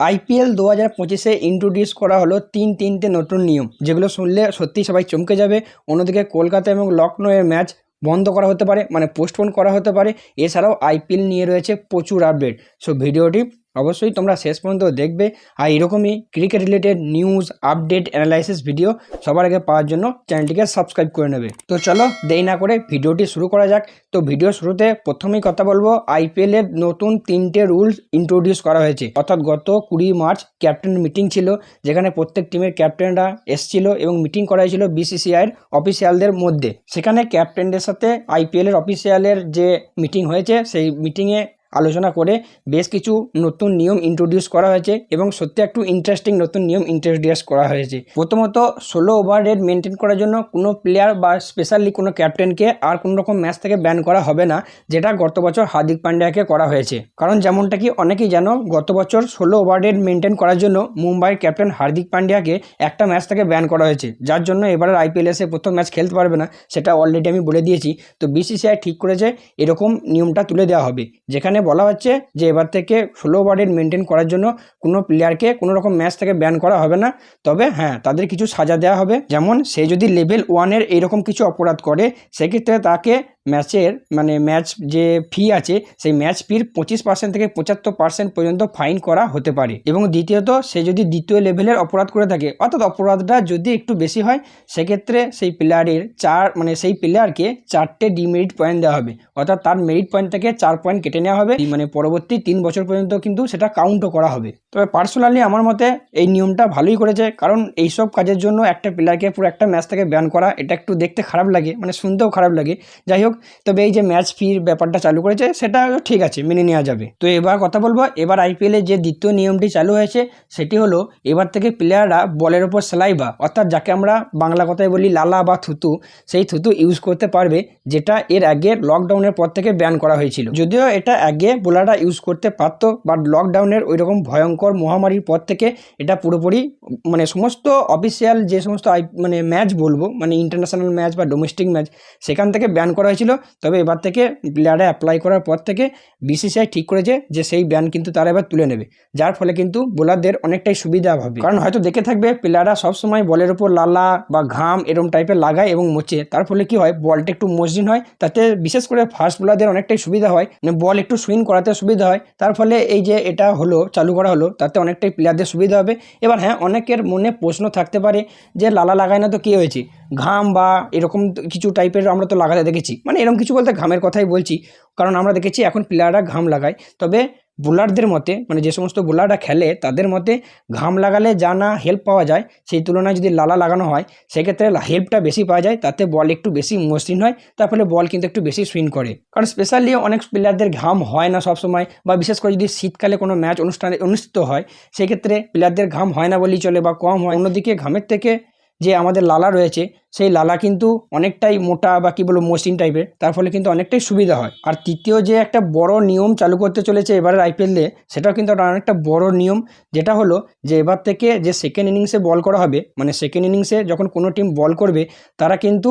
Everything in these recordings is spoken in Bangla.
আইপিএল দু হাজার পঁচিশে ইন্ট্রোডিউস করা হলো তিন তিনটে নতুন নিয়ম, যেগুলো শুনলে সত্যি সবাই চমকে যাবে। অন্যদিকে কলকাতা এবং লখনৌয়ের ম্যাচ বন্ধ করা হতে পারে মানে পোস্টপোন করা হতে পারে। এছাড়াও আইপিএল নিয়ে রয়েছে প্রচুর আপডেট সো ভিডিওটি অবশ্যই তোমরা শেষ পর্যন্ত দেখবে। আর এরকমই cricket related news update analysis video সবার আগে পাওয়ার জন্য চ্যানেলটিকে সাবস্ক্রাইব করে নেবে। তো চলো দেরি না করে ভিডিওটি শুরু করা যাক। তো ভিডিও শুরুতে প্রথমেই কথা বলব আইপিএল এর নতুন তিনটে রুলস ইন্ট্রোডিউস করা হয়েছে। অর্থাৎ গত কুড়ি মার্চ ক্যাপ্টেন মিটিং ছিল, যেখানে প্রত্যেক টিমের ক্যাপ্টেনরা এসছিল এবং মিটিং করা হয়েছিল বিসিসিআইয়ের অফিসিয়ালদের মধ্যে। সেখানে ক্যাপ্টেনদের সাথে আইপিএল এর অফিসিয়ালের যে মিটিং হয়েছে, সেই মিটিংয়ে আলোচনা করে বেশ কিছু নতুন নিয়ম ইন্ট্রোডিউস করা হয়েছে এবং সত্যি একটু ইন্টারেস্টিং নতুন নিয়ম ইন্ট্রোডিউস করা হয়েছে। প্রথমত ষোলো ওভার রেট মেনটেন করার জন্য কোনো প্লেয়ার বা স্পেশালি কোনো ক্যাপ্টেনকে আর কোনো রকম ম্যাচ থেকে ব্যান করা হবে না, যেটা গত বছর হার্দিক পান্ডিয়াকে করা হয়েছে। কারণ যেমনটা কি অনেকেই জানো, গত বছর ষোলো ওভার রেট মেনটেন করার জন্য মুম্বাইয়ের ক্যাপ্টেন হার্দিক পান্ডিয়াকে একটা ম্যাচ থেকে ব্যান করা হয়েছে। যার জন্য এবারের আইপিএল এসে প্রথম ম্যাচ খেলতে পারবে না, সেটা অলরেডি আমি বলে দিয়েছি। তো বিসিসিআই ঠিক করেছে, এরকম নিয়মটা তুলে দেওয়া হবে, যেখানে বলা হচ্ছে যে এবার থেকে স্লো বডির মেনটেন করার জন্য কোনো প্লেয়ারকে কোনো রকম ম্যাচ থেকে ব্যান করা হবে না। তবে হ্যাঁ তাদের কিছু সাজা দেওয়া হবে। যেমন সে যদি লেভেল ওয়ানের এইরকম কিছু অপরাধ করে, সেক্ষেত্রে তাকে ম্যাচের মানে ম্যাচ যে ফি আছে, সেই ম্যাচ ফির পঁচিশ পার্সেন্ট থেকে পঁচাত্তর পার্সেন্ট পর্যন্ত ফাইন করা হতে পারে। এবং দ্বিতীয়ত, সে যদি দ্বিতীয় লেভেলের অপরাধ করে থাকে, অর্থাৎ অপরাধটা যদি একটু বেশি হয়, সেক্ষেত্রে সেই প্লেয়ারের চার মানে সেই প্লেয়ারকে চারটে ডিমেরিট পয়েন্ট দেওয়া হবে। অর্থাৎ তার মেরিট পয়েন্ট থেকে চার পয়েন্ট কেটে নেওয়া হবে। মানে পরবর্তী তিন বছর পর্যন্ত কিন্তু সেটা কাউন্টও করা হবে। তবে পার্সোনালি আমার মতে এই নিয়মটা ভালোই করেছে, কারণ এইসব কাজের জন্য একটা প্লেয়ারকে পুরো একটা ম্যাচ থেকে ব্যান করা, এটা একটু দেখতে খারাপ লাগে মানে শুনতেও খারাপ লাগে। যাই হোক তবে এই যে ম্যাচ ফির ব্যাপারটা চালু করেছে, সেটা ঠিক আছে, মেনে নেওয়া যাবে। তো এবার কথা বলব, এবার আইপিএলে যে দ্বিতীয় নিয়মটি চালু হয়েছে, সেটি হলো এবার থেকে প্লেয়াররা বলের ওপর সেলাইবা অর্থাৎ যাকে আমরা বাংলা কথায় বলি লালা বা থুতু, সেই থুতু ইউজ করতে পারবে, যেটা এর আগে লকডাউনের পর থেকে ব্যান করা হয়েছিল। যদিও এটা আগে বোলাররা ইউজ করতে পারতো বাট লকডাউনের ওই রকম ভয়ঙ্কর মহামারীর পর থেকে এটা পুরোপুরি মানে সমস্ত অফিসিয়াল যে সমস্ত মানে ম্যাচ বলব মানে ইন্টারন্যাশনাল ম্যাচ বা ডোমেস্টিক ম্যাচ সেখান থেকে ব্যান করা হয়েছিল। তবে এবার থেকে প্লেয়াররা অ্যাপ্লাই করার পর থেকে বিসিসিআই ঠিক করেছে যে সেই ব্যান কিন্তু তারা এবার তুলে নেবে। যার ফলে কিন্তু বোলারদের অনেকটাই সুবিধা হবে। কারণ হয়তো দেখে থাকবে প্লেয়াররা সবসময় বলের ওপর লালা বা ঘাম এরম টাইপের লাগায় এবং মোচে। তার ফলে কি হয়? বলটা একটু মসৃণ হয়। তাতে বিশেষ করে ফাস্ট বোলারদের অনেকটাই সুবিধা হয়। মানে বল একটু সুইং করাতে সুবিধা হয়। তার ফলে এই যে এটা হলো, চালু করা হলো, তাতে অনেকটাই প্লেয়ারদের সুবিধা হবে। এবার হ্যাঁ অনেকের মনে প্রশ্ন থাকতে পারে যে লালা লাগায় না তো কী হয়েছে? ঘাম বা এরকম কিছু টাইপের আমরা তো লাগাতে দেখেছি। মানে এরকম কিছু বলতে ঘামের কথাই বলছি। কারণ আমরা দেখেছি এখন প্লেয়াররা ঘাম লাগায়। তবে বোলারদের মতে মানে যে সমস্ত বোলাররা খেলে, তাদের মতে ঘাম লাগালে যা না হেল্প পাওয়া যায়, সেই তুলনায় যদি লালা লাগানো হয়, সেক্ষেত্রে হেল্পটা বেশি পাওয়া যায়, তাতে বল একটু বেশি মসৃণ হয়, তার ফলে বল কিন্তু একটু বেশি সুইন করে। কারণ স্পেশালি অনেক প্লেয়ারদের ঘাম হয় না সবসময়, বা বিশেষ করে যদি শীতকালে কোনো ম্যাচ অনুষ্ঠানে অনুষ্ঠিত হয়, সেক্ষেত্রে প্লেয়ারদের ঘাম হয় না বলেই চলে, বা কম হয়। অন্যদিকে ঘামের থেকে যে আমাদের লালা রয়েছে, সেই লালা কিন্তু অনেকটাই মোটা বা কী বলব মসৃণ টাইপের তার ফলে কিন্তু অনেকটাই সুবিধা হয়। আর তৃতীয় যে একটা বড় নিয়ম চালু করতে চলেছে এবারের আইপিএলে সেটাও কিন্তু অনেকটা বড় নিয়ম, যেটা হলো যে এবার থেকে যে সেকেন্ড ইনিংসে বল করা হবে মানে সেকেন্ড ইনিংসে যখন কোনো টিম বল করবে, তারা কিন্তু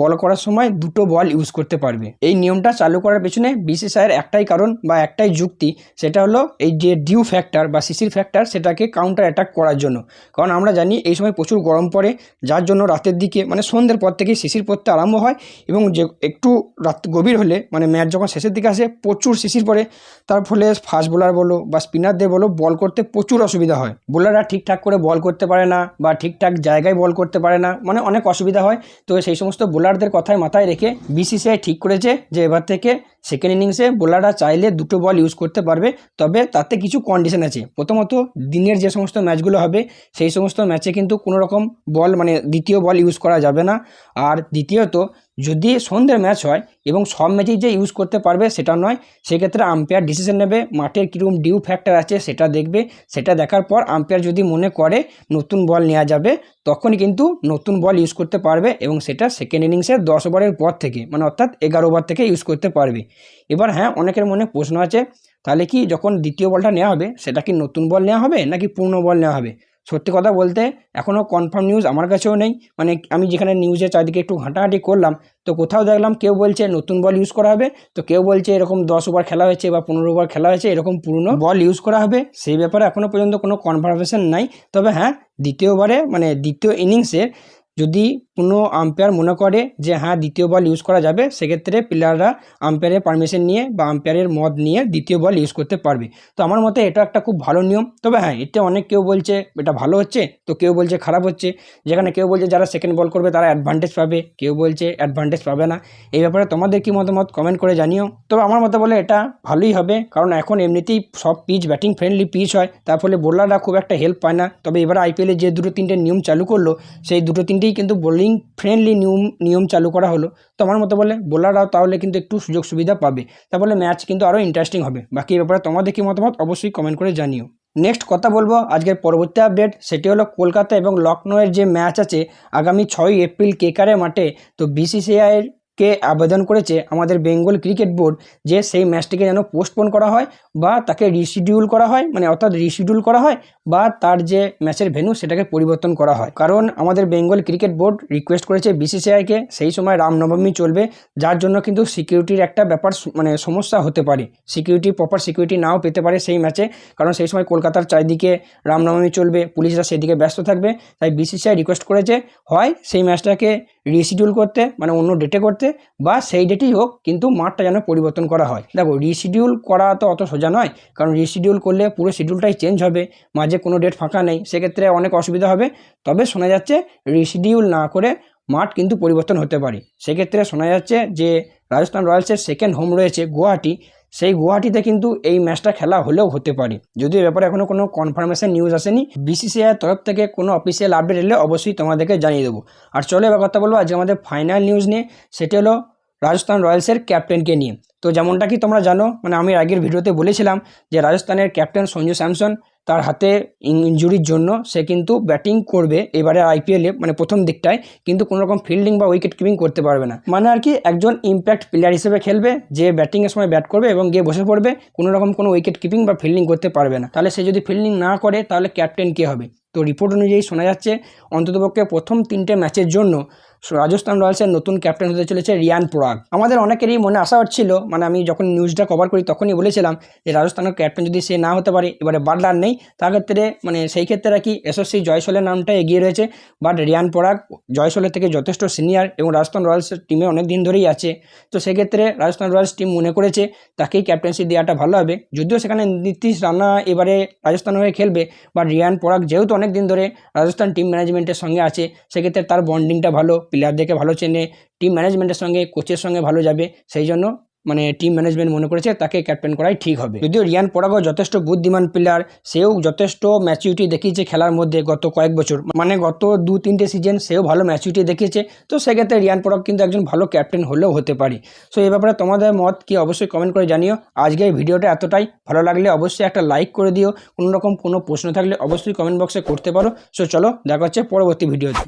বল করার সময় দুটো বল ইউজ করতে পারবে। এই নিয়মটা চালু করার পেছনে বিসিসিআইয়ের একটাই কারণ বা একটাই যুক্তি, সেটা হলো এই যে ডিউ ফ্যাক্টর বা সিসির ফ্যাক্টর সেটাকে কাউন্টার অ্যাটাক করার জন্য। কারণ আমরা জানি এই সময় প্রচুর গরম পড়ে, যার জন্য রাতের দিকে মানে সন্ধ্যের পর থেকেই শিশির পড়তে আরম্ভ হয় এবং যে একটু রাত গভীর হলে মানে ম্যাচ যখন শেষের দিকে আসে, প্রচুর শিশির পড়ে। তার ফলে ফাস্ট বোলার বলো বা স্পিনারদের বলো, বল করতে প্রচুর অসুবিধা হয়। বোলাররা ঠিকঠাক করে বল করতে পারে না বা ঠিকঠাক জায়গায় বল করতে পারে না মানে অনেক অসুবিধা হয়। তো সেই সমস্ত বোলারদের কথায় মাথায় রেখে বিসিসিআই ঠিক করেছে যে এবার থেকে সেকেন্ড ইনিংসে বোলাররা চাইলে দুটো বল ইউজ করতে পারবে, তবে তাতে কিছু কন্ডিশন আছে। প্রথমত, দিনের যে সমস্ত ম্যাচগুলো হবে, সেই সমস্ত ম্যাচে কিন্তু কোনো রকম বল মানে দ্বিতীয় বল ইউজ করা যাবে না। আর দ্বিতীয়ত যদি সন্ধ্যের ম্যাচ হয় এবং সব ম্যাচেই যে ইউজ করতে পারবে সেটা নয়, সেক্ষেত্রে আম্পায়ার ডিসিশন নেবে, মাঠের কীরকম ডিউ ফ্যাক্টর আছে সেটা দেখবে, সেটা দেখার পর আম্পায়ার যদি মনে করে নতুন বল নেওয়া যাবে, তখনই কিন্তু নতুন বল ইউজ করতে পারবে এবং সেটা সেকেন্ড ইনিংসের দশ ওভারের পর থেকে মানে অর্থাৎ এগারো ওভার থেকে ইউজ করতে পারবে। এবার হ্যাঁ অনেকের মনে প্রশ্ন আছে, তাহলে কি যখন দ্বিতীয় বলটা নেওয়া হবে, সেটা কি নতুন বল নেওয়া হবে নাকি পুরনো বল নেওয়া হবে? সত্যি কথা বলতে এখনও কনফার্ম নিউজ আমার কাছেও নেই। মানে আমি যেখানে নিউজের চারদিকে একটু ঘাঁটাঘাঁটি করলাম, তো কোথাও দেখলাম কেউ বলছে নতুন বল ইউজ করা হবে, তো কেউ বলছে এরকম দশ ওভার খেলা হয়েছে বা পনেরো ওভার খেলা হয়েছে, এরকম পুরনো বল ইউজ করা হবে। সেই ব্যাপারে এখনও পর্যন্ত কোনো কনফার্মেশন নাই। তবে হ্যাঁ দ্বিতীয় ওভারে মানে দ্বিতীয় ইনিংসে যদি কোনো আম্পায়ার মনে করে যে হ্যাঁ দ্বিতীয় বল ইউজ করা যাবে, সেক্ষেত্রে প্লেয়াররা আম্পায়ারের পারমিশন নিয়ে বা আম্পায়ারের মত নিয়ে দ্বিতীয় বল ইউজ করতে পারবে। তো আমার মতে এটা একটা খুব ভালো নিয়ম। তবে হ্যাঁ এতে অনেক কেউ বলছে, এটা ভালো হচ্ছে? তো কেউ বলছে, খারাপ হচ্ছে। যেখানে কেউ বলছে, যারা সেকেন্ড বল করবে, তারা অ্যাডভান্টেজ পাবে। কেউ বলছে অ্যাডভান্টেজ পাবে না। এই ব্যাপারে তোমাদের কি মতামত? কমেন্ট করে জানিও। তবে আমার মতে বলে এটা ভালোই হবে, কারণ এখন এমনিতেই সব পিচ ব্যাটিং ফ্রেন্ডলি পিচ হয়, তার ফলে বোলাররা খুব একটা হেল্প পায় না। তবে এবার আইপিএলে যে দুটো তিনটে নিয়ম চালু করল, সেই দুটো তিনটেই কিন্তু বোলিং ফ্রেন্ডলি নিয়ম নিয়ম চালু করা হলো। তো আমার মতো বলে, বোলাররাও তাহলে কিন্তু একটু সুযোগ সুবিধা পাবে। তার ফলে ম্যাচ কিন্তু আরও ইন্টারেস্টিং হবে। বাকি এ ব্যাপারে তোমাদের কি মতামত অবশ্যই কমেন্ট করে জানিও। নেক্সট কথা বলব, আজকের পরবর্তী আপডেট সেটি হলো কলকাতা এবং লখনৌয়ের যে ম্যাচ আছে, আগামী ছয়ই এপ্রিল কেকারে মাঠে। তো বিসিসিআইয়ের কে আবেদন করেছে আমাদের বেঙ্গল ক্রিকেট বোর্ড যে সেই ম্যাচটিকে যেন পোস্টপোন করা হয় বা তাকে রিশিডিউল করা হয় মানে অর্থাৎ রিশিডিউল করা হয় বা তার যে ম্যাচের ভেন্যু সেটাকে পরিবর্তন করা হয়। কারণ আমাদের বেঙ্গল ক্রিকেট বোর্ড রিকোয়েস্ট করেছে বিসিসিআইকে সেই সময় রামনবমী চলবে, যার জন্য কিন্তু সিকিউরিটির একটা ব্যাপার মানে সমস্যা হতে পারে। সিকিউরিটি প্রপার সিকিউরিটি নাও পেতে পারে সেই ম্যাচে, কারণ সেই সময় কলকাতার চারিদিকে রামনবমী চলবে, পুলিশরা সেদিকে ব্যস্ত থাকবে, তাই বিসিসিআই রিকোয়েস্ট করেছে, হয় সেই ম্যাচটাকে রিশিডিউল করতে মানে অন্য ডেটে করতে, বা সেই ডেটেই হোক, কিন্তু মাঠটা যেন পরিবর্তন করা হয়। দেখো রিশিডিউল করা তো অত সোজা নয়, কারণ রিশিডিউল করলে পুরো শিডিউলটাই চেঞ্জ হবে, মাঝে কোনো ডেট ফাঁকা নেই, সেক্ষেত্রে অনেক অসুবিধা হবে। তবে শোনা যাচ্ছে রিশিডিউল না করে মাঠ কিন্তু পরিবর্তন হতে পারে। সেক্ষেত্রে শোনা যাচ্ছে যে, রাজস্থান রয়্যালসের সেকেন্ড হোম রয়েছে গুয়াহাটি সেই গুয়াহাটিতে কিন্তু এই ম্যাচটা খেলা হলেও হতে পারে। যদিও ব্যাপারে এখনও কোনো কনফার্মেশন নিউজ আসেনি। বিসিসিআইয়ের তরফ থেকে কোনো অফিসিয়াল আপডেট এলে অবশ্যই তোমাদেরকে জানিয়ে দেবো। আর চলো এবার কথা বলব আজকে আমাদের ফাইনাল নিউজ নিয়ে। সেটি হলো রাজস্থান রয়্যালসের ক্যাপ্টেনকে নিয়ে। তো যেমনটা কি তোমরা জানো মানে আমি আগের ভিডিওতে বলেছিলাম যে রাজস্থানের ক্যাপ্টেন সঞ্জু স্যামসন তার হাতে ইঞ্জুরির জন্য সে কিন্তু ব্যাটিং করবে এবারে আইপিএলে মানে প্রথম দিকটায়, কিন্তু কোনো রকম ফিল্ডিং বা উইকেট কিপিং করতে পারবে না। মানে আর কি একজন ইম্প্যাক্ট প্লেয়ার হিসেবে খেলবে, যে ব্যাটিংয়ের সময় ব্যাট করবে এবং গিয়ে বসে পড়বে, কোনো রকম কোনো উইকেট কিপিং বা ফিল্ডিং করতে পারবে না। তাহলে সে যদি ফিল্ডিং না করে, তাহলে ক্যাপ্টেন কে হবে? তো রিপোর্ট অনুযায়ী শোনা যাচ্ছে, অন্ততপক্ষে প্রথম তিনটে ম্যাচের জন্য রাজস্থান রয়্যালসের নতুন ক্যাপ্টেন হতে চলেছে রিয়ান পোরাগ। আমাদের অনেকেরই মনে আশা হচ্ছিল মানে আমি যখন নিউজটা কভার করি তখনই বলেছিলাম যে রাজস্থানের ক্যাপ্টেন যদি সে না হতে পারে, এবারে বাটলার নেই। তার ক্ষেত্রে মানে সেই ক্ষেত্রে আর কি এসএসসি জয়সলের নামটা এগিয়ে রয়েছে বাট রিয়ান পোরাগ জয়সলের থেকে যথেষ্ট সিনিয়র এবং রাজস্থান রয়্যালসের টিমে অনেক দিন ধরেই আছে। তো সেক্ষেত্রে রাজস্থান রয়্যালস টিম মনে করেছে, তাকেই ক্যাপ্টেন্সি দেওয়াটা ভালো হবে। যদিও সেখানে নীতিশ রানা এবারে রাজস্থান হয়ে খেলবে বাট রিয়ান পোরাগ যেহেতু অনেক দিন ধরে রাজস্থান টিম ম্যানেজমেন্টের সঙ্গে আছে। সেক্ষেত্রে তার বন্ডিংটা ভালো প্লেয়ারদেরকে ভালো চেনে। টিম ম্যানেজমেন্টের সঙ্গে কোচের সঙ্গে ভালো যাবে। সেই জন্য মানে টিম ম্যানেজমেন্ট মনে করেছে তাকে ক্যাপ্টেন করাই ঠিক হবে। যদিও রিয়ান পোরাগও যথেষ্ট বুদ্ধিমান প্লেয়ার সেও যথেষ্ট ম্যাচিউরিটি দেখিয়েছে খেলার মধ্যে গত কয়েক বছর। মানে গত দু তিনটে সিজন সেও ভালো ম্যাচুরিটি দেখিয়েছে, তো সেক্ষেত্রে রিয়ান পোরাগ কিন্তু একজন ভালো ক্যাপ্টেন হলেও হতে পারে। সো এই ব্যাপারে তোমাদের মত কি অবশ্যই কমেন্ট করে জানিও। আজকে এই ভিডিওটা এতটাই। ভালো লাগলে অবশ্যই একটা লাইক করে দিও। কোনো রকম কোনো প্রশ্ন থাকলে অবশ্যই কমেন্ট বক্সে করতে পারো। সো চলো দেখা হচ্ছে পরবর্তী ভিডিওতে